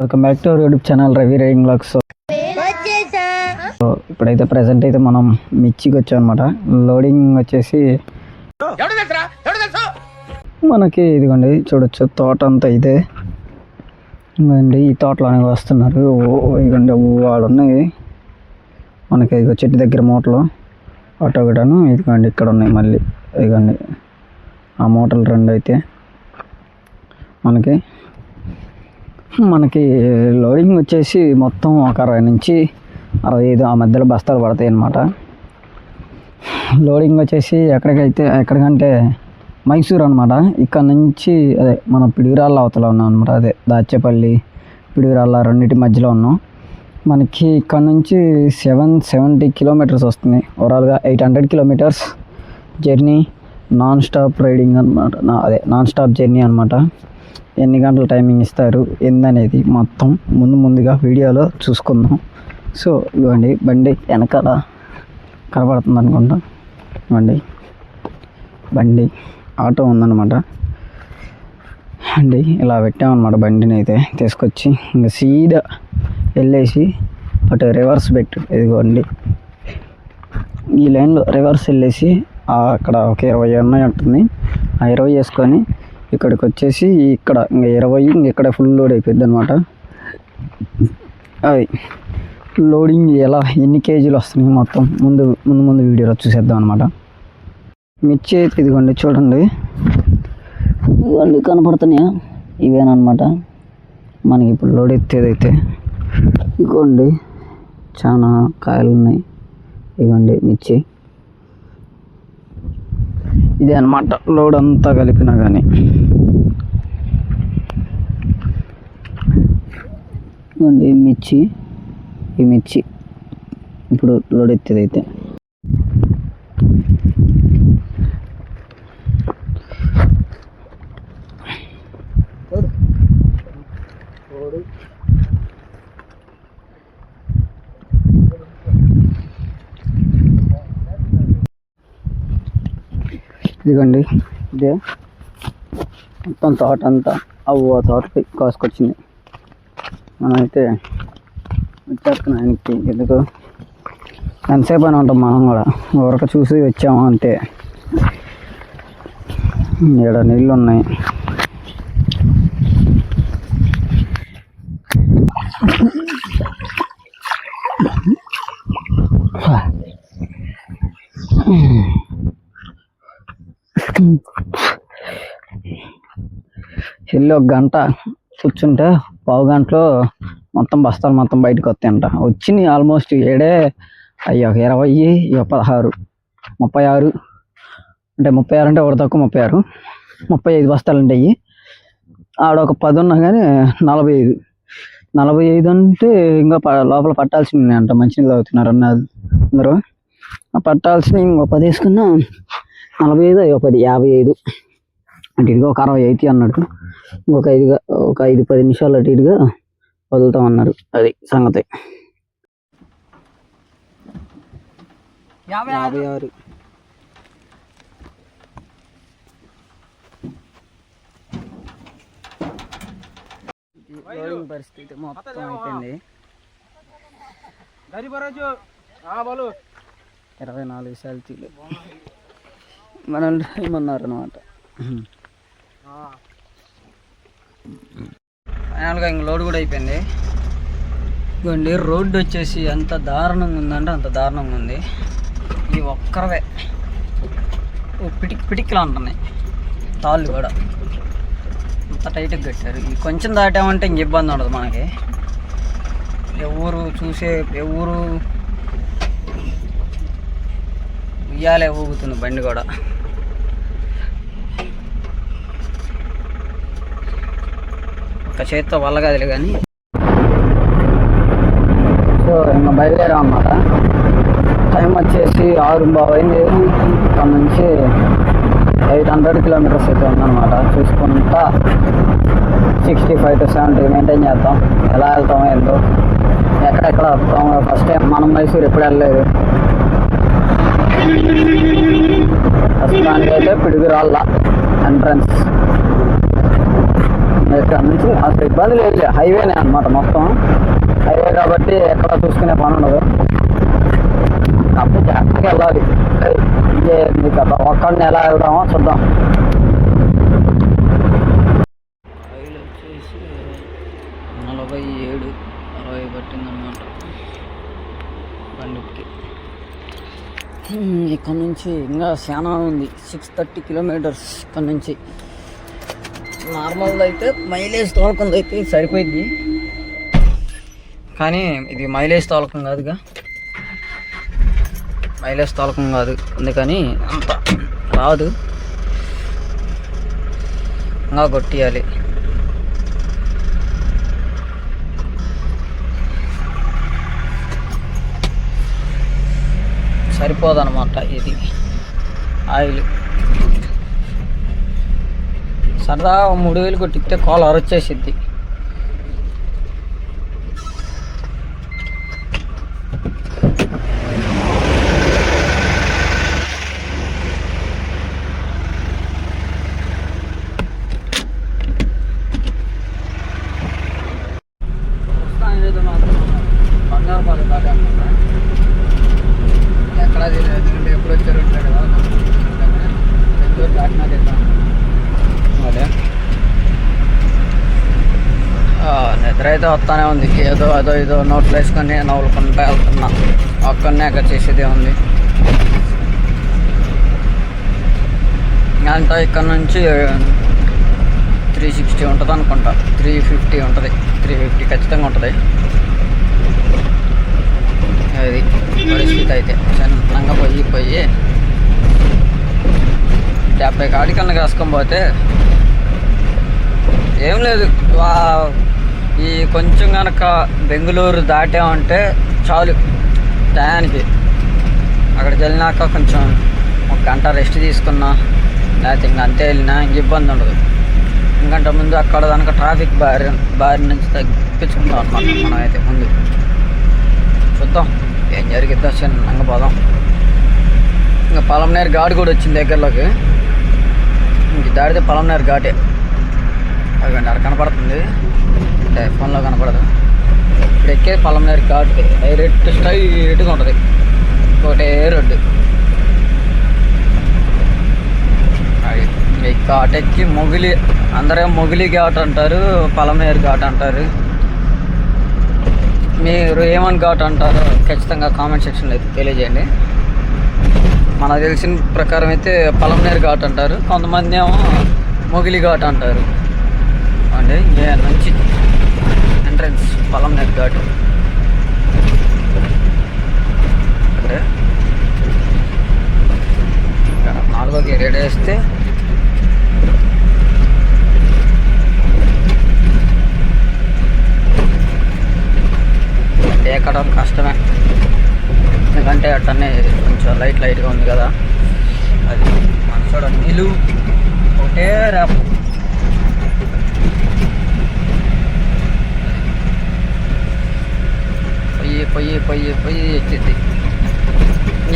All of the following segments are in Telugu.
Welcome back to YouTube channel Ravi riding blogs so ఇప్పుడైతే ప్రజెంట్ అయితే మనం మిర్చికి వచ్చాం అనమాట లోడింగ్ వచ్చేసి మనకి ఇదిగోండి చూడొచ్చు తోట అంతా ఇదే. ఇదిగోండి ఈ తోటలోనే వస్తున్నారు. ఓ ఇదిగోండి వాడు ఉన్నాయి. మనకి ఇదిగో చెట్టు దగ్గర మూటలు. ఆటో కూడాను ఇదిగోండి ఇక్కడ ఉన్నాయి మళ్ళీ. ఇదిగోండి ఆ మూటలు రెండు అయితే మనకి. మనకి లోడింగ్ వచ్చేసి మొత్తం ఒక అరవై నుంచి అరవై ఐదు ఆ మధ్యలో బస్తాలు పడతాయి అన్నమాట. లోడింగ్ వచ్చేసి ఎక్కడికైతే ఎక్కడికంటే మైసూర్ అనమాట ఇక్కడ నుంచి అదే మన పిడిగిరాళ్ళ అవతల ఉన్నాం అనమాట అదే దాచేపల్లి పిడిగిరాళ్ళ రెండింటి మధ్యలో ఉన్నాం. మనకి ఇక్కడ నుంచి సెవెన్ సెవెంటీ కిలోమీటర్స్ వస్తుంది. ఓవరాల్గా eight hundred kilometres journey non stop riding అనమాట అదే నాన్ స్టాప్ జర్నీ అనమాట ఎన్ని గంటల టైమింగ్ ఇస్తారు ఏందనేది మొత్తం ముందు ముందుగా వీడియోలో చూసుకుందాం. సో ఇవ్వండి బండి వెనకాల కనబడుతుంది అనుకుంటా. ఇవ్వండి బండి ఆటో ఉందన్నమాట. అండి ఇలా పెట్టామన్నమాట బండిని అయితే తీసుకొచ్చి. ఇంకా సీదా వెళ్ళేసి అటు రివర్స్ పెట్టు ఇదిగోండి. ఈ లైన్లో రివర్స్ వెళ్ళేసి అక్కడ ఒక ఇరవై ఉన్నాయి ఉంటుంది ఆ ఇరవై వేసుకొని ఇక్కడికి వచ్చేసి ఇక్కడ ఇంకా ఇరవై ఇక్కడ ఫుల్ లోడ్ అయిపోద్ది అనమాట అది లోడింగ్ ఎలా ఎన్ని కేజీలు వస్తున్నాయి మొత్తం? ముందు ముందు ముందు వీడియోలో చూసేద్దాం అనమాట మిర్చి అయితే ఇదిగోండి చూడండి. ఇదిగోండి కనపడుతున్నాయా? ఇవేనమాట మనకి ఇప్పుడు లోడ్ ఎత్తేదైతే. ఇదిగోండి చాలా కాయలు ఉన్నాయి ఇవ్వండి మిర్చి. ఇదే అనమాట లోడ్ అంతా కలిపినా కానీ మిర్చి. ఈ మిర్చి. ఇప్పుడు లోడ్ ఎత్తేది అయితే ఇదిగోండి ఇదే. మొత్తం తోట అంతా అవ్వ తోటపై కోసుకొచ్చింది. మనమైతే వచ్చేస్తున్నాం ఆయనకి ఎందుకు? ఎంతసేపు అని ఉంటాం మనం కూడా. ఊరక చూసి వచ్చాము అంతే. ఇక్కడ నీళ్ళు ఉన్నాయి. వెళ్ళి ఒక గంట కూర్చుంటే పావు గంటలో మొత్తం బస్తాలు మొత్తం బయటకు వస్తాయంట. వచ్చినాయి ఆల్మోస్ట్ ఏడే అయ్యి ఒక ఇరవై ఇక పదహారు ముప్పై ఆరు అంటే ముప్పై ఆరు అంటే ఒకటి తక్కువ ముప్పై ఆరు ముప్పై ఐదు బస్తాలు ఉంటాయి. ఆడ ఒక పది ఉన్నా కానీ నలభై ఐదు. నలభై ఐదు అంటే ఇంకా లోపల పట్టాల్సినవి అంట మంచినీళ్ళు తాగుతున్నారు అన్న అందరూ. ఆ పట్టాల్సిన ఇంకో పది వేసుకున్నా నలభై ఐదు అయ్యో పది యాభై ఐదు. అంటే ఇదిగో ఒక అరవై అయితే అన్నట్టు. ఇంకొక ఐదుగా ఒక ఐదు పది నిమిషాలు అటు ఇటుగా వదులుతాం అన్నారు అది సంగతి. యాభై ఆరు. పరిస్థితి మొత్తం అయిపోయింది. ఇరవై నాలుగు సెల్తీలు మనల్ని ఏమన్నారు అనమాట ఫైనల్గా ఇంక లోడ్ కూడా అయిపోయింది. ఇదిగోండి రోడ్డు వచ్చేసి ఎంత దారుణంగా ఉందంటే అంత దారుణంగా ఉంది. ఈ ఒక్కరవే. ఓ పిటిక్ పిటిక్లా ఉంటున్నాయి. తాళ్ళు కూడా. అంత టైట్గా కట్టారు. ఇది కొంచెం దాటామంటే ఇంక ఇబ్బంది ఉండదు మనకి. ఎవరు చూసే ఎవరు ఉయ్యాలే ఊగుతుంది బండి కూడా. ఒక చేతితో వల్లగదిలే కానీ. సో ఇంకా బయలుదేరాం అన్నమాట. టైం వచ్చేసి ఆరు బావు అయింది. ఇక్కడ నుంచి ఎయిట్ హండ్రెడ్ కిలోమీటర్స్ అయితే ఉందన్నమాట. చూసుకుంటా sixty five to seventy maintain చేద్దాం. ఎలా వెళ్తామో ఏందో. ఎక్కడెక్కడ వస్తాం ఫస్ట్ టైం మనం మైసూర్ ఎప్పుడు వెళ్ళలేదు. ప్రస్తుతానికైతే పిడుగురాళ్ళ ఎంట్రన్స్. ఇక్కడ నుంచి అసలు ఇబ్బంది లేదు హైవేనే అన్నమాట మొత్తం. హైవే కాబట్టి ఎక్కడ చూసుకునే పని ఉండదు. అప్పుడు జాగ్రత్తగా వెళ్ళాలి. ఇదే కదా ఒక్కడిని ఎలా వెళ్దామో చూద్దాం. నలభై ఏడు అరవై పట్టిందన్నమాట. బండికి. ఇక్కడ నుంచి ఇంకా చాలా ఉంది. సిక్స్ థర్టీ కిలోమీటర్స్ ఇక్కడ నుంచి. నార్మల్ అయితే మైలేజ్ తోలకుండా అయితే సరిపోయింది. కానీ ఇది మైలేజ్ తోలకం కాదుగా. మైలేజ్ తోలకం కాదు. అందుకని అంత రాదు. ఇంకా కొట్టియాలి. సరిపోదన్నమాట ఇది. ఆయిల్. సరదా మూడు వేలు కొట్టిస్తే కాల్ అరొచ్చేసిద్ది బంగారు దాకా ఎక్కడ తెలియదు ఎందుకంటే ఎప్పుడు వచ్చారు ఉంటారు కదా బెంగళూరు దాటినా తింటాం అదే నిద్ర అయితే వస్తూనే ఉంది. ఏదో అదో ఏదో నోట్లు వేసుకొని నవ్వులుకుంటా వెళ్తున్నా. ఒక్కనే అక్కడ చేసేదే ఉంది. అంటే ఇక్కడ నుంచి త్రీ సిక్స్టీ ఉంటుంది అనుకుంటా. త్రీ ఫిఫ్టీ ఉంటుంది. త్రీ ఫిఫ్టీ ఖచ్చితంగా ఉంటుంది. అది పరిస్థితి అయితే. చిన్నంగా పోయి పోయి డెబ్బై కాడికన్నా కాసుకొని పోతే ఏం లేదు. వా- ఈ కొంచెం కనుక బెంగళూరు దాటామంటే చాలు టయానికి. అక్కడికి వెళ్ళినాక కొంచెం ఒక గంట రెస్ట్ తీసుకున్నా లేకపోతే ఇంక అంతే వెళ్ళినా ఇంక ఇబ్బంది ఉండదు. ఇంకంటే ముందు అక్కడ కనుక ట్రాఫిక్ బారి బారి నుంచి తగ్గించుకుందాం అనమాట మనం అయితే ముందు. చూద్దాం ఏం జరిగిద్దాం చిన్నంగా పోదాం. ఇంకా పలంనేరు ఘాట్ కూడా వచ్చింది దగ్గరలోకి. ఇంక దాడితే పలంనేరు ఘాటే. అదిగోండి అక్కడ కనపడుతుంది. అంటే ఫోన్లో కనపడదు. ఇప్పుడు ఎక్కే పొలంనేరు ఘాట్ డైరెక్ట్ స్ట్రైట్గా ఉంటుంది. ఒకటే రోడ్డు. అది. ఈ ఘాట్ ఎక్కి మొగిలి అందరూ మొగిలి ఘాట్ అంటారు పొలంనేరు ఘాట్ అంటారు. మీరు ఏమని ఘాట్ అంటారో ఖచ్చితంగా కామెంట్ సెక్షన్లో అయితే తెలియజేయండి. మనకు తెలిసిన ప్రకారం అయితే పలంనేరు ఘాట్ అంటారు. కొంతమంది ఏమో మొగిలి ఘాట్ అంటారు. అంటే ఏ నుంచి ఎంట్రన్స్ పలంనేరు ఘాట్ అంటే నాలుగో గేట్ వేస్తే? ఎక్కడం కష్టమే. ఎందుకంటే అట్టనే కొంచెం లైట్ లైట్గా ఉంది కదా. అది మన చూడండి నిలువు పోయి పొయ్యి ఎక్కింది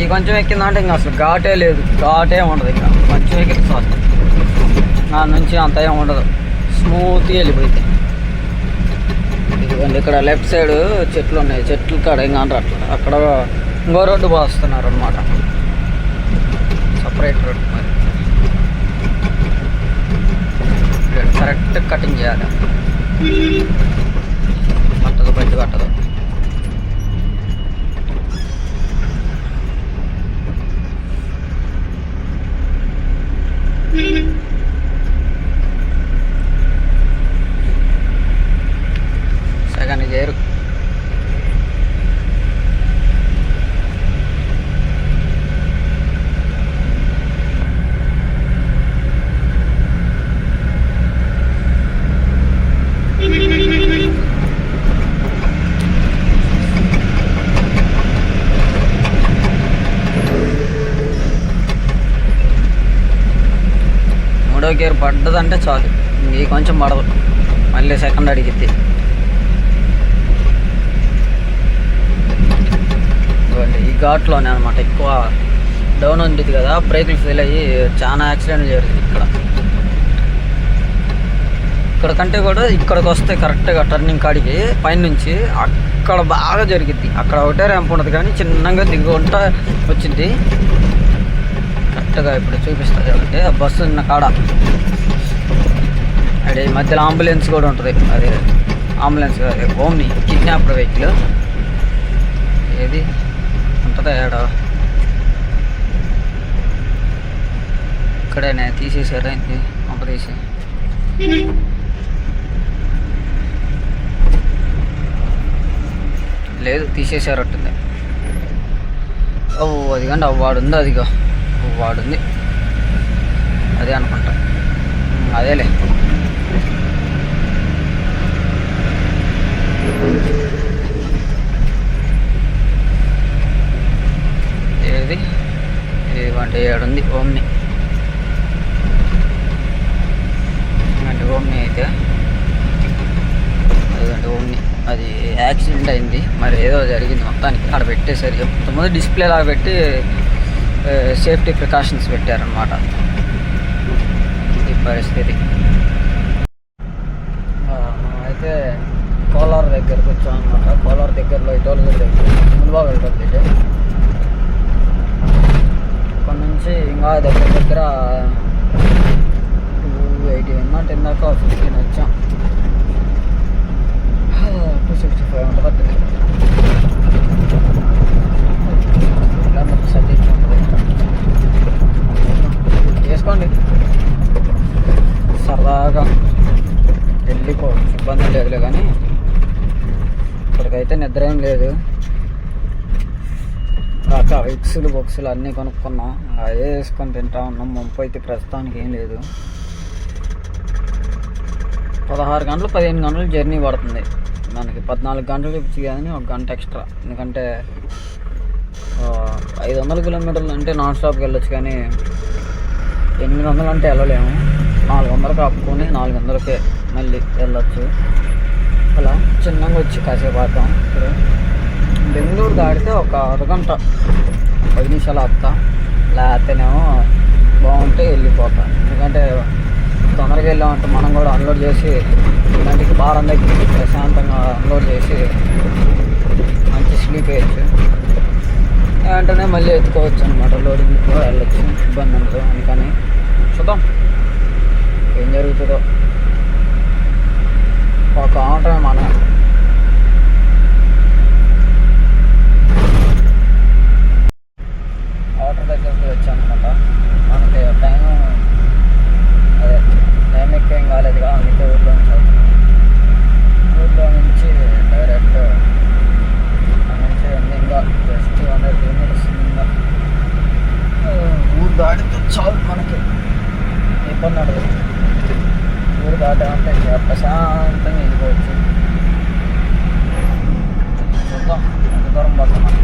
ఈ కొంచెం ఎక్కిందంటే ఇంకా అసలు ఘాటే లేదు. ఘాటే ఉండదు ఇంకా. కొంచెం ఎక్కింది సార్ నా నుంచి అంత ఏం ఉండదు. స్మూత్గా వెళ్ళిపోయింది. ఇదిగోండి ఇక్కడ లెఫ్ట్ సైడ్ చెట్లు ఉన్నాయి. చెట్లు కాడ ఇంకా అంటారు అట్లా అక్కడ ఇంకో రోడ్డు పోస్తున్నారు అనమాట సపరేట్ రోడ్డు మరి. కరెక్ట్ కటింగ్ చేయాలి. పట్టదు బయట పట్టదు గేర్ పడ్డదంటే చాలు. ఇంక కొంచెం పడదు. మళ్ళీ సెకండ్ అడిగిద్ది ఈ ఘాట్లోనే అనమాట ఎక్కువ డౌన్ ఉంది కదా బ్రేకులు ఫెయిల్ అయ్యి చాలా యాక్సిడెంట్ జరుగుతుంది ఇక్కడ. ఇక్కడ కంటే కూడా ఇక్కడికి వస్తే కరెక్ట్గా టర్నింగ్ కాడికి పైనుంచి అక్కడ బాగా జరిగిద్ది. అక్కడ ఒకటే ర్యాంప్ ఉండదు కానీ చిన్నగా దిగుంటా వచ్చింది. కరెక్ట్గా ఇప్పుడు చూపిస్తా చూడండి. ఆ బస్సు ఉన్న కాడ. అంటే ఈ మధ్యలో అంబులెన్స్ కూడా ఉంటుంది. అది అంబులెన్స్ అదే ఓమ్ని కిడ్నాప్డ్ వెహికల్. ఏది? ఉంటుందా ఏడ? ఇక్కడే తీసేసారా ఇది పంపదీసి లేదు తీసేసారట్టుంది. ఓ అదిగండి కానీ ఉంది అదిగో. వాడుంది. అదే అనుకుంటా. అదేలే. ఏది? ఏమంటే ఏడుంది? ఓమ్ని. అంటే ఓమ్ని అయితే? అదిగంటే ఓమ్ని. అది యాక్సిడెంట్ అయింది. మరి ఏదో జరిగింది మొత్తానికి. అక్కడ పెట్టేసరి మొత్తం డిస్ప్లే లాగా పెట్టి సేఫ్టీ ప్రికాషన్స్ పెట్టారనమాట ఈ పరిస్థితి. అయితే కోలార్ దగ్గరకు వచ్చాం అనమాట కోలార్ దగ్గరలో ఇటోలు దగ్గర ముందుగా ఇటోలు దగ్గర అక్కడ నుంచి ఇంకా దగ్గర దగ్గర టూ ఎయిటీ ఉన్నా టెన్ దాకా ఫిఫ్టీన్ వచ్చాం. టూ సిక్స్టీ ఫైవ్ ఉంటుంది? కిలోమీటర్స్ అది ఇట్లా చేసుకోండి సరదాగా వెళ్ళిపోవచ్చు ఇబ్బంది లేదులే కానీ ఇప్పటికైతే నిద్ర ఏం లేదు. కాక విక్సులు బొక్సులు అన్నీ కొనుక్కున్నాం. అవే వేసుకొని తింటా ఉన్నాం. ముంపు అయితే ప్రస్తుతానికి ఏం లేదు. పదహారు గంటలు పదిహేను గంటలు జర్నీ పడుతుంది. మనకి పద్నాలుగు గంటలు చూపించి కానీ ఒక గంట ఎక్స్ట్రా. ఎందుకంటే ఐదు వందల కిలోమీటర్లు అంటే నాన్ స్టాప్కి వెళ్ళొచ్చు కానీ ఎనిమిది వందలు అంటే వెళ్ళలేము. నాలుగు వందలకు ఆపుకొని నాలుగు వందలకే మళ్ళీ వెళ్ళొచ్చు. అలా చిన్నగా వచ్చి కాసేపు ఆడతాం ఇప్పుడు బెంగళూరు దాటితే ఒక అరగంట పది నిమిషాలు ఆపుతా. లేకపోతేనేమో బాగుంటే వెళ్ళిపోతా. ఎందుకంటే తొందరగా వెళ్ళామంటే మనం కూడా అన్లోడ్ చేసి ఇలాంటికి భారం దగ్గర ప్రశాంతంగా అన్లోడ్ చేసి మంచి స్లీప్ వేయచ్చు. వెంటనే మళ్ళీ ఎత్తుకోవచ్చు అనమాట లోడింగ్ కూడా వెళ్ళొచ్చు. ఇబ్బంది ఉండదు. అందుకని చూద్దాం. ఏం జరుగుతుందో. ఒక ఆటమే మన ఆర్డర్ దగ్గరికి వచ్చాను అనమాట మనకి టైం అదే టైం ఎక్కువ ఏం కాలేదుగా. అందుకే ఊర్లో నుంచి ఊర్లో నుంచి డైరెక్ట్ అక్కడ నుంచి ఉంది ఇంకా జస్ట్ ఊరు దాటితే చాలు మనకి. ఇబ్బంది ఉండదు. ఊరు దాటామంటే ఇంకా ప్రశాంతంగా వెళ్ళిపోవచ్చు. చూద్దాం ఎంత దూరం పడుతున్నాం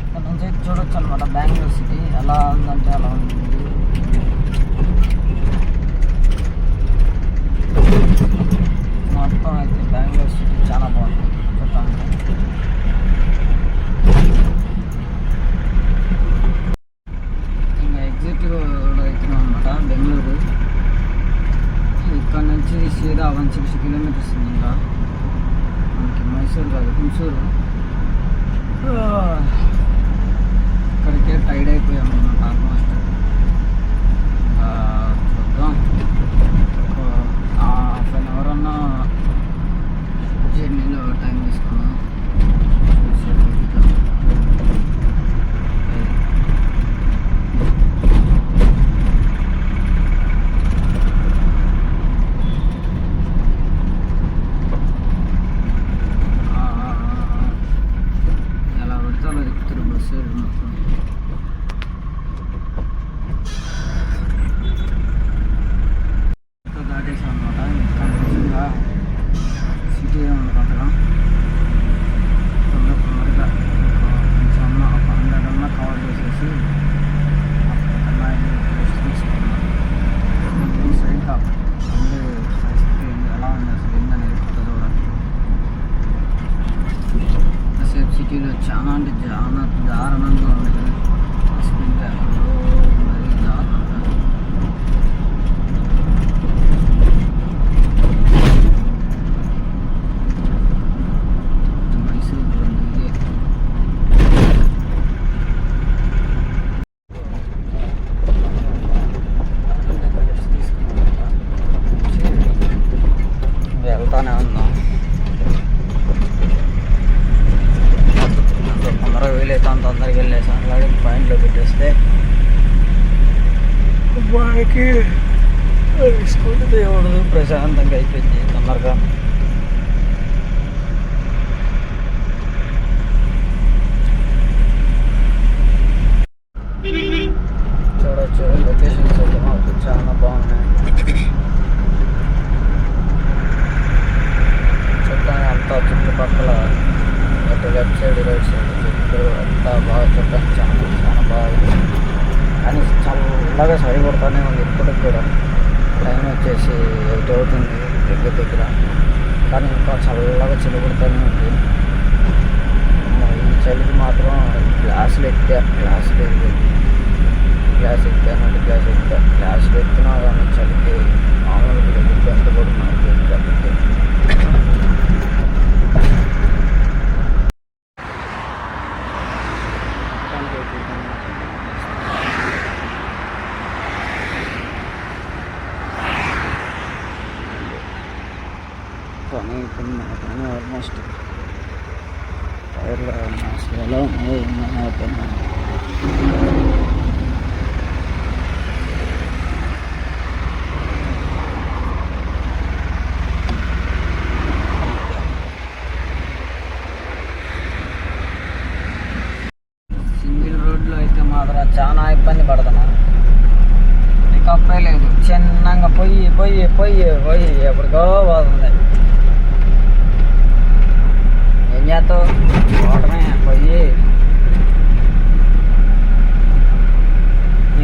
ఇక్కడ నుంచి అయితే చూడొచ్చు అనమాట బెంగళూరు సిటీ ఎలా ఉందంటే అలా ఉంది మొత్తం అయితే బెంగళూరు సిటీ చాలా బాగుంది చూడటానికి ఇంకా ఎగ్జిట్ కూడా అవుతున్నాం అనమాట బెంగళూరు ఇక్కడ నుంచి సీదా వన్ సిక్స్టీ కిలోమీటర్స్ ఉందా మనకి మైసూర్ కాదు హుసూరు ఇక్కడికే టైడ్ అయిపోయాం అన్నమాట ఆల్మోస్ట్ చూద్దాం ఒక హాఫ్ అన్ అవర్ అన్న జర్నీలో టైం తీసుకున్నాం చూసేటప్పుడు. ఆ, ఆ, ఆ, ఆ. ఎలా పడితే అలా చెప్తారు బస్సు మొత్తం ఆ, సిటీలో చాలా అంటే చాలా దారుణంగా ఉంది స్పీడ్ బ్రేకర్లు మరీ దారుణంగా మైసూరు ఇదే వెళ్తానే ఉన్నాం అంత అంత తొందరగా వెళ్ళేసి. అలాగే పాయింట్లో పెట్టేస్తే మనకి స్కూల్ దేవుడు. ప్రశాంతంగా అయిపోయింది తొందరగా చూడొచ్చు లొకేషన్స్ అయితే మాకు చాలా బాగున్నాయి చూడటానికి అంతా చుట్టుపక్కల అటు లెఫ్ట్ సైడ్ రైట్ సైడ్ చుట్టూ అంతా బాగా చూడటానికి చాలా చాలా బాగుంది కానీ చల్లగా చలి కొడతానే ఉంది కూడా. టైం వచ్చేసి ఎయిట్ అవుతుంది దగ్గర దగ్గర. కానీ ఇంకా చల్లగా చలి ఉంది. ఈ చలికి మాత్రం గ్లాసులు ఎక్కా గ్లాసులు ఎక్కి గ్లాస్ ఎక్కానంటే గ్లాస్ ఎక్కా గ్లాసులు ఎక్కినా కానీ చలికి మామూలుగా ఇబ్బంది కూడా మనకి కాబట్టి పని అయిపోయింది మన పని ఆల్మోస్ట్ టైర్లు అసలు ఎలా ఉన్నాయో ఏమో అయిపోయింది సింగిల్ రోడ్లో అయితే మాత్రం చాలా ఇబ్బంది పడుతున్నాను పికప్ లేదు. చిన్నంగా పొయ్యి పొయ్యి పొయ్యి పొయ్యి ఎప్పటికో పోతుంది ఏం చేస్తావు పోవటమే పొయ్యి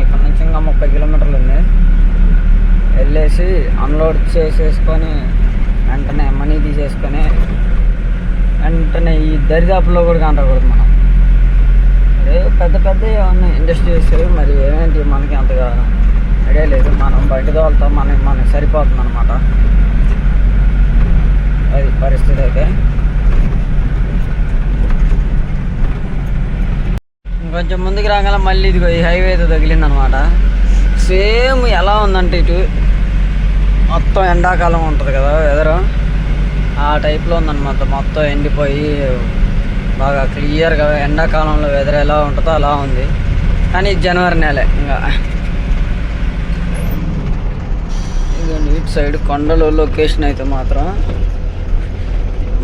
ఇక్కడ నుంచి ఇంకా ముప్పై కిలోమీటర్లు ఉంది చేసి అన్లోడ్ చేసేసుకొని వెంటనే మనీ తీసేసుకొని వెంటనే ఈ దరిదాపులో కూడా కంటకూడదు మనం. అదే పెద్ద పెద్ద ఉన్నాయి ఇండస్ట్రీస్ మరి ఏమేంటి మనకి అంతగా ఐడియా లేదు. మనం బయట తోలుతాం మనకి మనకి సరిపోతుంది అనమాట అది పరిస్థితి అయితే. ఇంకొంచెం ముందుకు రాగానే మళ్ళీ ఇదిగో ఈ హైవే అయితే తగిలింది అనమాట సేమ్ ఎలా ఉందంటే ఇటు మొత్తం ఎండాకాలం ఉంటుంది కదా వెదరు ఆ టైప్లో ఉందన్నమాట. మొత్తం ఎండిపోయి బాగా క్లియర్గా ఎండాకాలంలో వెదర్ ఎలా ఉంటుందో అలా ఉంది. కానీ జనవరి నెలే ఇంకా. ఇదిగోండి ఇటు సైడ్ కొండలు లొకేషన్ అయితే మాత్రం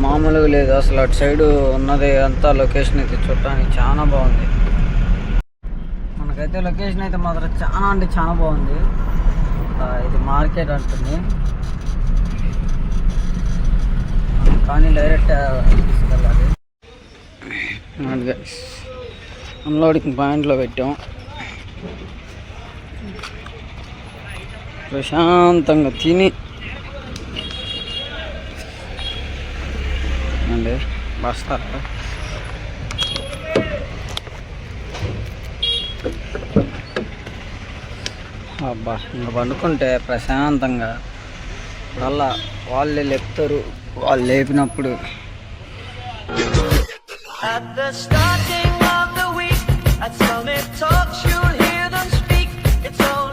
మామూలుగా లేదు. అసలు అటు సైడ్ ఉన్నది అంతా లొకేషన్ అయితే చూడటానికి చాలా బాగుంది. మనకైతే లొకేషన్ అయితే మాత్రం చాలా అంటే చాలా బాగుంది. ఇది మార్కెట్ అంటుంది. కానీ డైరెక్ట్ తీసుకెళ్ళాలి. అన్లోడింగ్ పాయింట్లో పెట్టాం. ప్రశాంతంగా తిని. అండి బస్తారా అబ్బా ఇంకా పండుకుంటే ప్రశాంతంగా అలా వాళ్ళే లేపుతారు వాళ్ళు లేపినప్పుడు At the starting of the week, I'd tell me talk